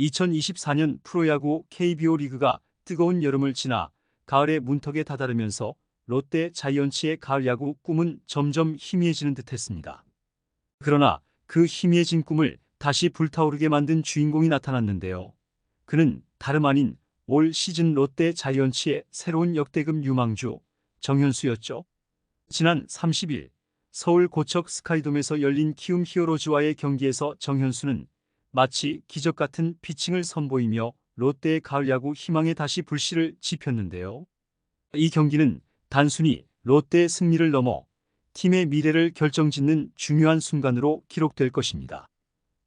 2024년 프로야구 KBO 리그가 뜨거운 여름을 지나 가을의 문턱에 다다르면서 롯데 자이언츠의 가을 야구 꿈은 점점 희미해지는 듯했습니다. 그러나 그 희미해진 꿈을 다시 불타오르게 만든 주인공이 나타났는데요. 그는 다름 아닌 올 시즌 롯데 자이언츠의 새로운 역대급 유망주 정현수였죠. 지난 30일 서울 고척 스카이돔에서 열린 키움 히어로즈와의 경기에서 정현수는 마치 기적 같은 피칭을 선보이며 롯데의 가을 야구 희망에 다시 불씨를 지폈는데요. 이 경기는 단순히 롯데의 승리를 넘어 팀의 미래를 결정짓는 중요한 순간으로 기록될 것입니다.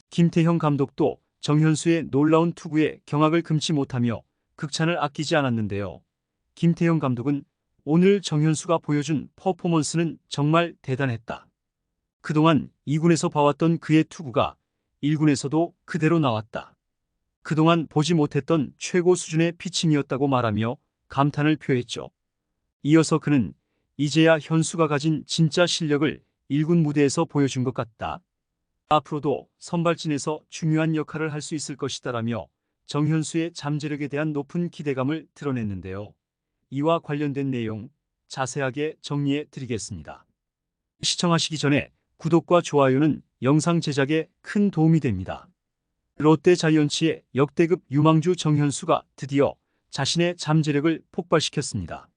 김태형 감독도 정현수의 놀라운 투구에 경악을 금치 못하며 극찬을 아끼지 않았는데요. 김태형 감독은 오늘 정현수가 보여준 퍼포먼스는 정말 대단했다. 그동안 2군에서 봐왔던 그의 투구가 1군에서도 그대로 나왔다. 그동안 보지 못했던 최고 수준의 피칭이었다고 말하며 감탄을 표했죠. 이어서 그는 이제야 현수가 가진 진짜 실력을 1군 무대에서 보여준 것 같다. 앞으로도 선발진에서 중요한 역할을 할 수 있을 것이다라며 정현수의 잠재력에 대한 높은 기대감을 드러냈는데요. 이와 관련된 내용 자세하게 정리해 드리겠습니다. 시청하시기 전에 구독과 좋아요는 영상 제작에 큰 도움이 됩니다. 롯데 자이언츠의 역대급 유망주 정현수가 드디어 자신의 잠재력을 폭발시켰습니다.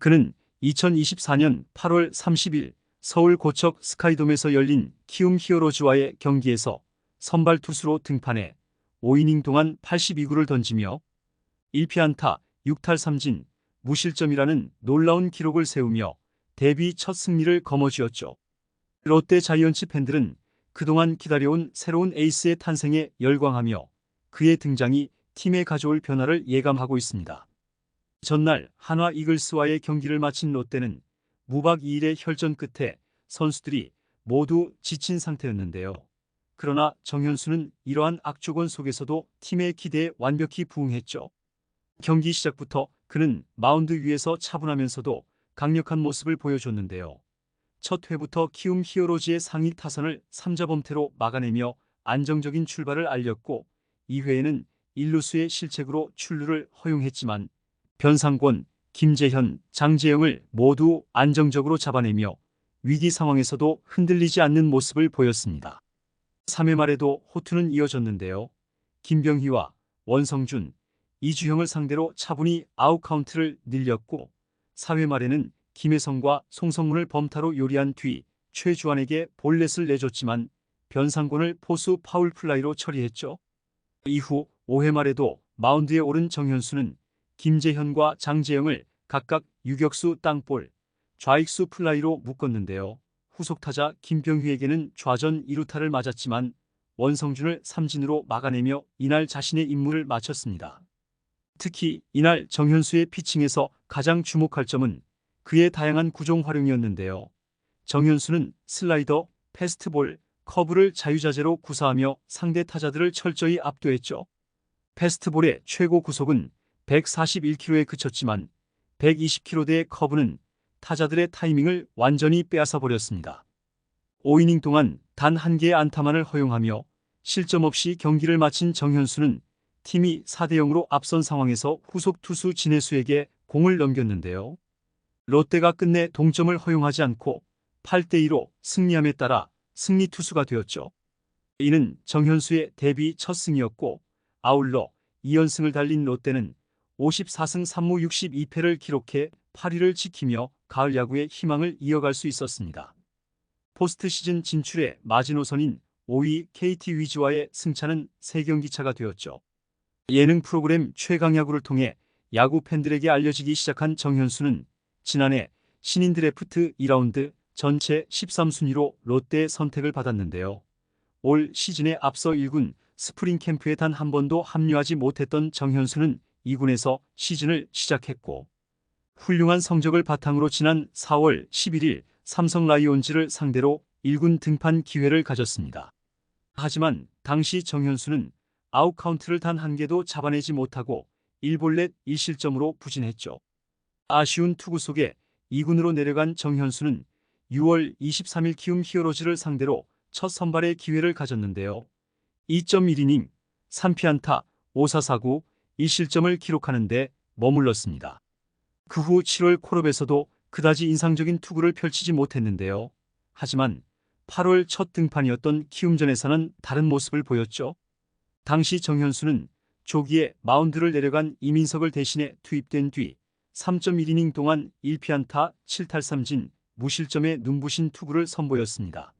그는 2024년 8월 30일 서울 고척 스카이돔에서 열린 키움 히어로즈와의 경기에서 선발 투수로 등판해 5이닝 동안 82구를 던지며 1피안타 6탈 3진 무실점이라는 놀라운 기록을 세우며 데뷔 첫 승리를 거머쥐었죠. 롯데 자이언츠 팬들은 그동안 기다려온 새로운 에이스의 탄생에 열광하며 그의 등장이 팀에 가져올 변화를 예감하고 있습니다. 전날 한화 이글스와의 경기를 마친 롯데는 무박 2일의 혈전 끝에 선수들이 모두 지친 상태였는데요. 그러나 정현수는 이러한 악조건 속에서도 팀의 기대에 완벽히 부응했죠. 경기 시작부터 그는 마운드 위에서 차분하면서도 강력한 모습을 보여줬는데요. 첫 회부터 키움 히어로즈의 상위 타선을 3자범퇴로 막아내며 안정적인 출발을 알렸고 2회에는 일루수의 실책으로 출루를 허용했지만 변상권, 김재현, 장재영을 모두 안정적으로 잡아내며 위기 상황에서도 흔들리지 않는 모습을 보였습니다. 3회 말에도 호투는 이어졌는데요. 김병희와 원성준, 이주형을 상대로 차분히 아웃카운트를 늘렸고 4회 말에는 김혜성과 송성문을 범타로 요리한 뒤 최주환에게 볼넷을 내줬지만 변상곤을 포수 파울 플라이로 처리했죠. 이후 5회 말에도 마운드에 오른 정현수는 김재현과 장재영을 각각 유격수 땅볼, 좌익수 플라이로 묶었는데요. 후속 타자 김병휘에게는 좌전 2루타를 맞았지만 원성준을 삼진으로 막아내며 이날 자신의 임무를 마쳤습니다. 특히 이날 정현수의 피칭에서 가장 주목할 점은 그의 다양한 구종 활용이었는데요. 정현수는 슬라이더, 패스트볼, 커브를 자유자재로 구사하며 상대 타자들을 철저히 압도했죠. 패스트볼의 최고 구속은 141km에 그쳤지만 120km대의 커브는 타자들의 타이밍을 완전히 빼앗아 버렸습니다. 5이닝 동안 단 한 개의 안타만을 허용하며 실점 없이 경기를 마친 정현수는 팀이 4대 0으로 앞선 상황에서 후속 투수 진해수에게 공을 넘겼는데요. 롯데가 끝내 동점을 허용하지 않고 8대 2로 승리함에 따라 승리 투수가 되었죠. 이는 정현수의 데뷔 첫 승이었고 아울러 2연승을 달린 롯데는 54승 3무 62패를 기록해 8위를 지키며 가을 야구의 희망을 이어갈 수 있었습니다. 포스트 시즌 진출의 마지노선인 5위 KT 위즈와의 승차는 3경기 차가 되었죠. 예능 프로그램 최강야구를 통해 야구 팬들에게 알려지기 시작한 정현수는 지난해 신인 드래프트 2라운드 전체 13순위로 롯데의 선택을 받았는데요. 올 시즌에 앞서 1군 스프링 캠프에 단 한 번도 합류하지 못했던 정현수는 2군에서 시즌을 시작했고 훌륭한 성적을 바탕으로 지난 4월 11일 삼성 라이온즈를 상대로 1군 등판 기회를 가졌습니다. 하지만 당시 정현수는 아웃카운트를 단 한 개도 잡아내지 못하고 1볼넷 1실점으로 부진했죠. 아쉬운 투구 속에 2군으로 내려간 정현수는 6월 23일 키움 히어로즈를 상대로 첫 선발의 기회를 가졌는데요. 2.1이닝 3피안타, 5사사구, 1실점을 기록하는데 머물렀습니다. 그 후 7월 콜업에서도 그다지 인상적인 투구를 펼치지 못했는데요. 하지만 8월 첫 등판이었던 키움전에서는 다른 모습을 보였죠. 당시 정현수는 조기에 마운드를 내려간 이민석을 대신해 투입된 뒤 3.1이닝 동안 1피안타 7탈삼진 무실점의 눈부신 투구를 선보였습니다.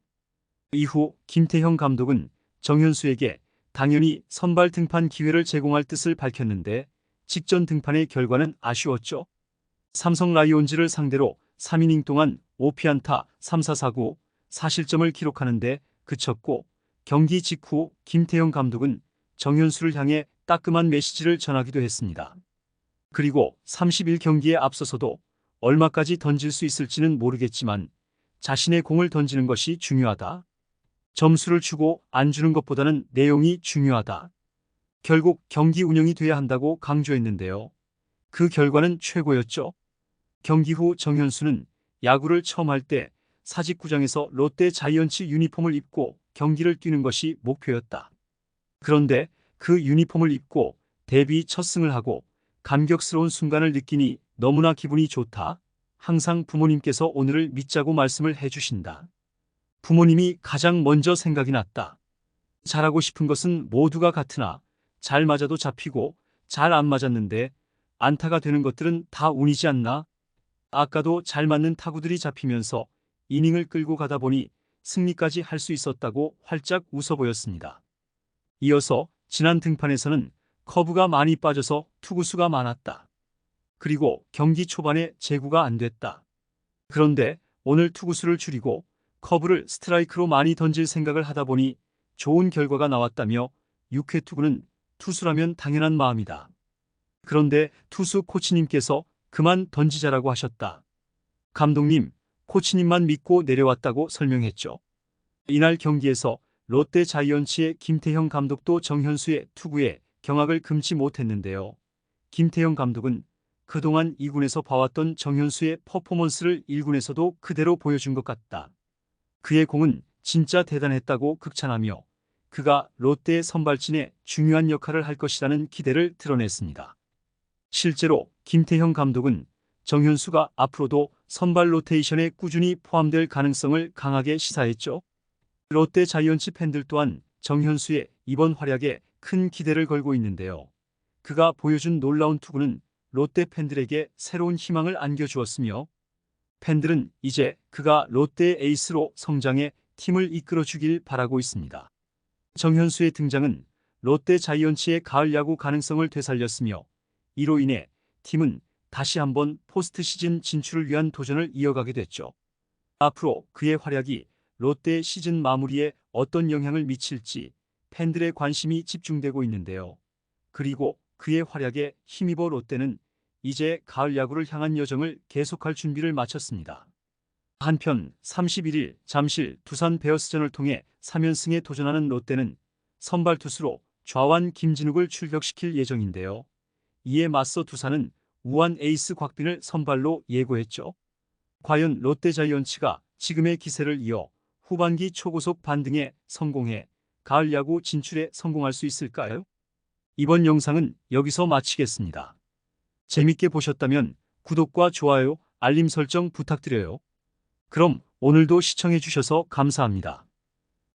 이후 김태형 감독은 정현수에게 당연히 선발 등판 기회를 제공할 뜻을 밝혔는데 직전 등판의 결과는 아쉬웠죠. 삼성 라이온즈를 상대로 3이닝 동안 5피안타 3사사구 4실점을 기록하는데 그쳤고 경기 직후 김태형 감독은 정현수를 향해 따끔한 메시지를 전하기도 했습니다. 그리고 31경기에 앞서서도 얼마까지 던질 수 있을지는 모르겠지만 자신의 공을 던지는 것이 중요하다. 점수를 주고 안 주는 것보다는 내용이 중요하다. 결국 경기 운영이 돼야 한다고 강조했는데요. 그 결과는 최고였죠. 경기 후 정현수는 야구를 처음 할 때 사직구장에서 롯데 자이언츠 유니폼을 입고 경기를 뛰는 것이 목표였다. 그런데 그 유니폼을 입고 데뷔 첫 승을 하고 감격스러운 순간을 느끼니 너무나 기분이 좋다. 항상 부모님께서 오늘을 믿자고 말씀을 해주신다. 부모님이 가장 먼저 생각이 났다. 잘하고 싶은 것은 모두가 같으나 잘 맞아도 잡히고 잘 안 맞았는데 안타가 되는 것들은 다 운이지 않나? 아까도 잘 맞는 타구들이 잡히면서 이닝을 끌고 가다 보니 승리까지 할 수 있었다고 활짝 웃어 보였습니다. 이어서 지난 등판에서는 커브가 많이 빠져서 투구수가 많았다. 그리고 경기 초반에 제구가 안 됐다. 그런데 오늘 투구수를 줄이고 커브를 스트라이크로 많이 던질 생각을 하다 보니 좋은 결과가 나왔다며 6회 투구는 투수라면 당연한 마음이다. 그런데 투수 코치님께서 그만 던지자라고 하셨다. 감독님, 코치님만 믿고 내려왔다고 설명했죠. 이날 경기에서 롯데 자이언츠의 김태형 감독도 정현수의 투구에 경악을 금치 못했는데요. 김태형 감독은 그동안 2군에서 봐왔던 정현수의 퍼포먼스를 1군에서도 그대로 보여준 것 같다. 그의 공은 진짜 대단했다고 극찬하며 그가 롯데의 선발진에 중요한 역할을 할 것이라는 기대를 드러냈습니다. 실제로 김태형 감독은 정현수가 앞으로도 선발 로테이션에 꾸준히 포함될 가능성을 강하게 시사했죠. 롯데 자이언츠 팬들 또한 정현수의 이번 활약에 큰 기대를 걸고 있는데요. 그가 보여준 놀라운 투구는 롯데 팬들에게 새로운 희망을 안겨주었으며 팬들은 이제 그가 롯데의 에이스로 성장해 팀을 이끌어 주길 바라고 있습니다. 정현수의 등장은 롯데 자이언츠의 가을 야구 가능성을 되살렸으며 이로 인해 팀은 다시 한번 포스트 시즌 진출을 위한 도전을 이어가게 됐죠. 앞으로 그의 활약이 롯데 시즌 마무리에 어떤 영향을 미칠지 팬들의 관심이 집중되고 있는데요. 그리고 그의 활약에 힘입어 롯데는 이제 가을 야구를 향한 여정을 계속할 준비를 마쳤습니다. 한편 31일 잠실 두산 베어스전을 통해 3연승에 도전하는 롯데는 선발 투수로 좌완 김진욱을 출격시킬 예정인데요. 이에 맞서 두산은 우한 에이스 곽빈을 선발로 예고했죠. 과연 롯데 자이언츠가 지금의 기세를 이어 후반기 초고속 반등에 성공해 가을 야구 진출에 성공할 수 있을까요? 이번 영상은 여기서 마치겠습니다. 재밌게 보셨다면 구독과 좋아요, 알림 설정 부탁드려요. 그럼 오늘도 시청해주셔서 감사합니다.